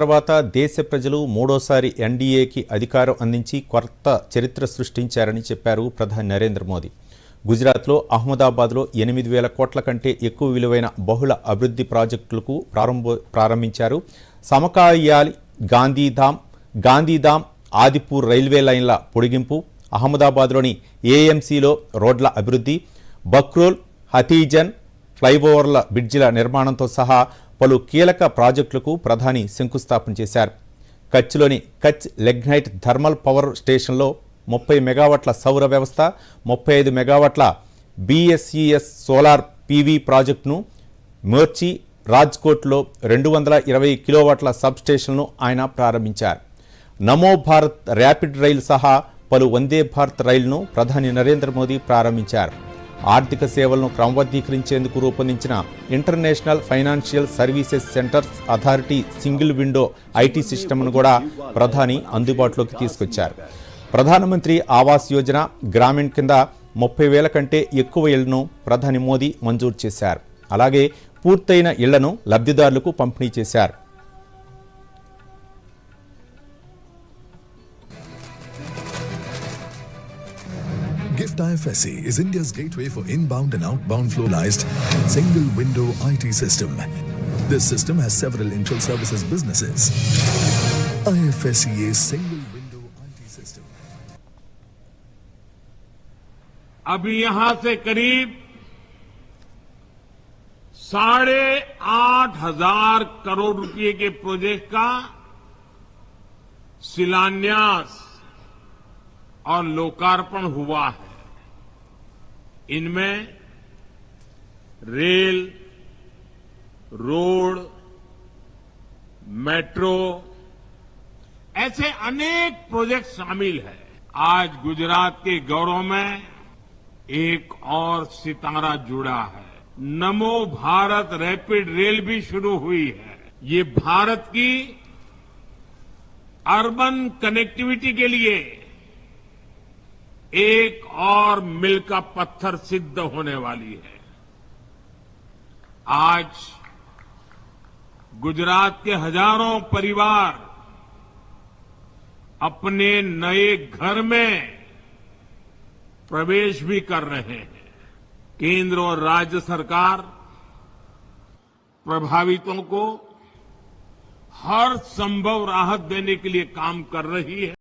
తర్వాత దేశ ప్రజలు మూడోసారి ఎన్డీఏకి అధికారం అందించి కొత్త చరిత్ర సృష్టించారని చెప్పారు ప్రధాని నరేంద్ర మోదీ. గుజరాత్లో అహ్మదాబాద్లో ఎనిమిది వేల కోట్ల కంటే ఎక్కువ విలువైన బహుళ అభివృద్ధి ప్రాజెక్టులకు ప్రారంభ ప్రారంభించారు. సమకాయాలి గాంధీధామ్ గాంధీధామ్ ఆదిపూర్ రైల్వే లైన్ల పొడిగింపు అహ్మదాబాద్లోని ఏఎంసీలో రోడ్ల అభివృద్ధి బక్రోల్ హతీజన్ ఫ్లైఓవర్ల బ్రిడ్జిల నిర్మాణంతో సహా పలు కీలక ప్రాజెక్టులకు ప్రధాని శంకుస్థాపన చేశారు. కచ్లోని కచ్ లెగ్నైట్ థర్మల్ పవర్ స్టేషన్లో ముప్పై మెగావాట్ల సౌర వ్యవస్థ ముప్పై ఐదు మెగావాట్ల బీఎస్ఈఎస్ సోలార్ పీవీ ప్రాజెక్టును మోర్చి రాజ్కోట్లో రెండు వందల ఇరవై కిలోవాట్ల సబ్ స్టేషన్ను ఆయన ప్రారంభించారు. నమో భారత్ ర్యాపిడ్ రైలు సహా పలు వందే భారత్ రైలును ప్రధాని నరేంద్ర మోదీ ప్రారంభించారు. ఆర్థిక సేవలను క్రమబద్ధీకరించేందుకు రూపొందించిన international financial services centres authority single window IT సిస్టమ్ను కూడా ప్రధాని అందుబాటులోకి తీసుకొచ్చారు. ప్రధానమంత్రి ఆవాస్ యోజన గ్రామీణ్ కింద ముప్పై వేల కంటే ఎక్కువ ఇళ్ళను ప్రధాని మోదీ మంజూరు చేశారు. అలాగే పూర్తయిన ఇళ్ళను లబ్ధిదారులకు పంపిణీ చేశారు. Gift IFSC is India's gateway for inbound and outbound flowized single window IT system. This system has several intel services businesses. IFSCA single window IT system. अभी यहां से करीब साढ़े आठ हजार करोड़ रुपए के प्रोजेक्ट का शिलान्यास और लोकार्पण हुआ है इनमें रेल, रोड, मेट्रो ऐसे अनेक प्रोजेक्ट शामिल है। आज गुजरात के गौरव में एक और सितारा जुड़ा है। नमो भारत रैपिड रेल भी शुरू हुई है। ये भारत की अर्बन कनेक्टिविटी के लिए एक और मिल का पत्थर सिद्ध होने वाली है। आज गुजरात के हज़ारों परिवार अपने नए घर में प्रवेश भी कर रहे हैं। केंद्र और राज्य सरकार प्रभावितों को हर संभव राहत देने के लिए काम कर रही है।